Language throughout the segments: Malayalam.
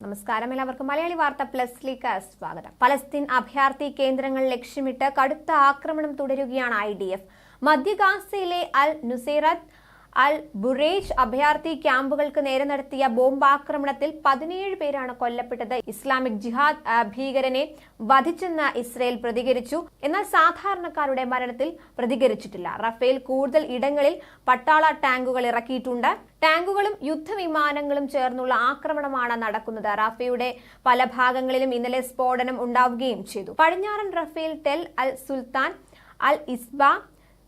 നമസ്കാരം. എല്ലാവർക്കും മലയാളി വാർത്ത പ്ലസിലേക്ക് സ്വാഗതം. പലസ്തീൻ അഭയാർത്ഥി കേന്ദ്രങ്ങൾ ലക്ഷ്യമിട്ട് കടുത്ത ആക്രമണം തുടരുകയാണ് ഐ ഡി എഫ്. മധ്യ ഗാസയിലെ അൽ നുസൈറത്ത് അൽ ബുറേജ് അഭയാർത്ഥി ക്യാമ്പുകൾക്ക് നേരെ നടത്തിയ ബോംബാക്രമണത്തിൽ പതിനേഴ് പേരാണ് കൊല്ലപ്പെട്ടത്. ഇസ്ലാമിക് ജിഹാദ് ഭീകരനെ വധിച്ചെന്ന് ഇസ്രയേൽ പ്രതികരിച്ചു. എന്നാൽ സാധാരണക്കാരുടെ മരണത്തിൽ പ്രതികരിച്ചിട്ടില്ല. റഫേൽ കൂടുതൽ ഇടങ്ങളിൽ പട്ടാള ടാങ്കുകൾ ഇറക്കിയിട്ടുണ്ട്. ടാങ്കുകളും യുദ്ധവിമാനങ്ങളും ചേർന്നുള്ള ആക്രമണമാണ് നടക്കുന്നത്. റഫയുടെ പല ഭാഗങ്ങളിലും ഇന്നലെ സ്ഫോടനം ഉണ്ടാവുകയും ചെയ്തു. പടിഞ്ഞാറൻ റഫേൽ ടെൽ അൽ സുൽത്താൻ അൽ ഇസ്ബ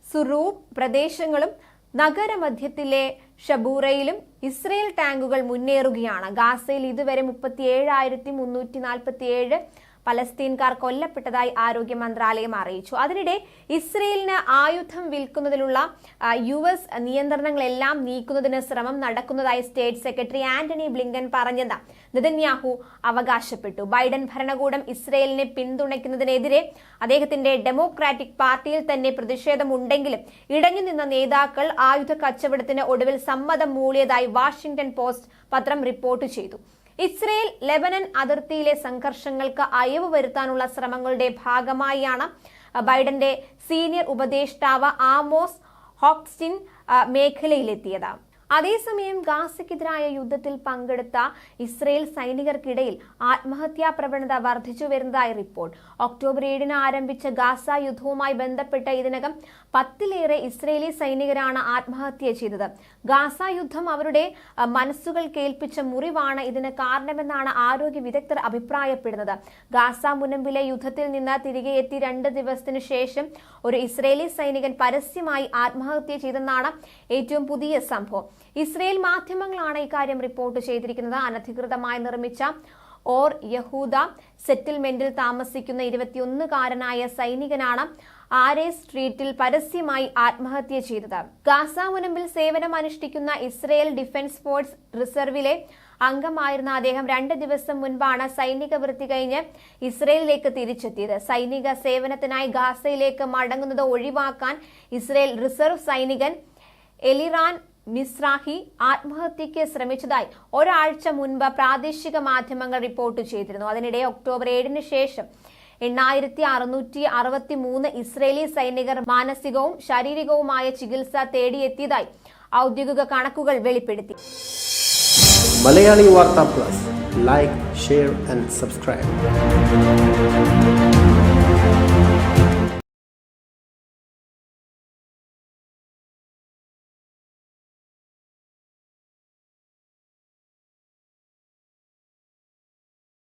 സുറൂബ് പ്രദേശങ്ങളും നഗരമധ്യത്തിലെ ഷബൂറയിലും ഇസ്രയേൽ ടാങ്കുകൾ മുന്നേറുകയാണ്. ഗാസയിൽ ഇതുവരെ മുപ്പത്തിയേഴായിരത്തി മുന്നൂറ്റി നാൽപ്പത്തിയേഴ് പലസ്തീൻകാർ കൊല്ലപ്പെട്ടതായി ആരോഗ്യ മന്ത്രാലയം അറിയിച്ചു. അതിനിടെ ഇസ്രയേലിന് ആയുധം വിൽക്കുന്നതിലുള്ള യു എസ് നിയന്ത്രണങ്ങളെല്ലാം നീക്കുന്നതിന് ശ്രമം നടക്കുന്നതായി സ്റ്റേറ്റ് സെക്രട്ടറി ആന്റണി ബ്ലിങ്കൻ പറഞ്ഞത്. നെതന്യാഹു അവകാശപ്പെട്ടു. ബൈഡൻ ഭരണകൂടം ഇസ്രയേലിനെ പിന്തുണയ്ക്കുന്നതിനെതിരെ അദ്ദേഹത്തിന്റെ ഡെമോക്രാറ്റിക് പാർട്ടിയിൽ തന്നെ പ്രതിഷേധമുണ്ടെങ്കിലും ഇടഞ്ഞു നിന്ന നേതാക്കൾ ആയുധ കച്ചവടത്തിന് ഒടുവിൽ സമ്മതം മൂളിയതായി വാഷിംഗ്ടൺ പോസ്റ്റ് പത്രം റിപ്പോർട്ട് ചെയ്തു. ഇസ്രയേൽ ലെബനൻ അതിർത്തിയിലെ സംഘർഷങ്ങൾക്ക് അയവ് വരുത്താനുള്ള ശ്രമങ്ങളുടെ ഭാഗമായാണ് ബൈഡന്റെ സീനിയർ ഉപദേഷ്ടാവ് ആമോസ് ഹോക്സ്റ്റിൻ മേഖലയിലെത്തിയത്. അതേസമയം ഗാസയ്ക്കെതിരായ യുദ്ധത്തിൽ പങ്കെടുത്ത ഇസ്രയേൽ സൈനികർക്കിടയിൽ ആത്മഹത്യാ പ്രവണത വർദ്ധിച്ചു വരുന്നതായി റിപ്പോർട്ട്. ഒക്ടോബർ ഏഴിന് ആരംഭിച്ച ഗാസ യുദ്ധവുമായി ബന്ധപ്പെട്ട് ഇതിനകം പത്തിലേറെ ഇസ്രയേലി സൈനികരാണ് ആത്മഹത്യ ചെയ്തത്. ഗാസ യുദ്ധം അവരുടെ മനസ്സുകൾ കേൾപ്പിച്ച മുറിവാണ് ഇതിന് കാരണമെന്നാണ് ആരോഗ്യ വിദഗ്ധർ അഭിപ്രായപ്പെടുന്നത്. ഗാസ മുനമ്പിലെ യുദ്ധത്തിൽ നിന്ന് തിരികെ എത്തി രണ്ട് ദിവസത്തിനു ശേഷം ഒരു ഇസ്രയേലി സൈനികൻ പരസ്യമായി ആത്മഹത്യ ചെയ്തെന്നാണ് ഏറ്റവും പുതിയ സംഭവം. ഇസ്രയേൽ മാധ്യമങ്ങളാണ് ഇക്കാര്യം റിപ്പോർട്ട് ചെയ്തിരിക്കുന്നത്. അനധികൃതമായി നിർമ്മിച്ച ഓർ യഹൂദ സെറ്റിൽമെന്റിൽ താമസിക്കുന്ന ഇരുപത്തിയൊന്നുകാരനായ സൈനികനാണ് ആരെ സ്ട്രീറ്റിൽ പരസ്യമായി ആത്മഹത്യ ചെയ്തത്. ഗാസ മുനമ്പിൽ സേവനം അനുഷ്ഠിക്കുന്ന ഇസ്രയേൽ ഡിഫൻസ് ഫോഴ്സ് റിസർവിലെ അംഗമായിരുന്ന അദ്ദേഹം രണ്ട് ദിവസം മുൻപാണ് സൈനിക വൃത്തി കഴിഞ്ഞ് ഇസ്രയേലിലേക്ക് തിരിച്ചെത്തിയത്. സൈനിക സേവനത്തിനായി ഗാസയിലേക്ക് മടങ്ങുന്നത് ഒഴിവാക്കാൻ ഇസ്രയേൽ റിസർവ് സൈനികൻ എലിറാൻ മിസ്രാഹി ആത്മഹത്യയ്ക്ക് ശ്രമിച്ചതായി ഒരാഴ്ച മുൻപ് പ്രാദേശിക മാധ്യമങ്ങൾ റിപ്പോർട്ട് ചെയ്തിരുന്നു. അതിനിടെ ഒക്ടോബർ ഏഴിന് ശേഷം എണ്ണായിരത്തി അറുന്നൂറ്റി അറുപത്തി മൂന്ന് ഇസ്രയേലി സൈനികർ മാനസികവും ശാരീരികവുമായ ചികിത്സ തേടിയെത്തിയതായി ഔദ്യോഗിക കണക്കുകൾ വെളിപ്പെടുത്തി. Malayali Vartha plus. Like share and subscribe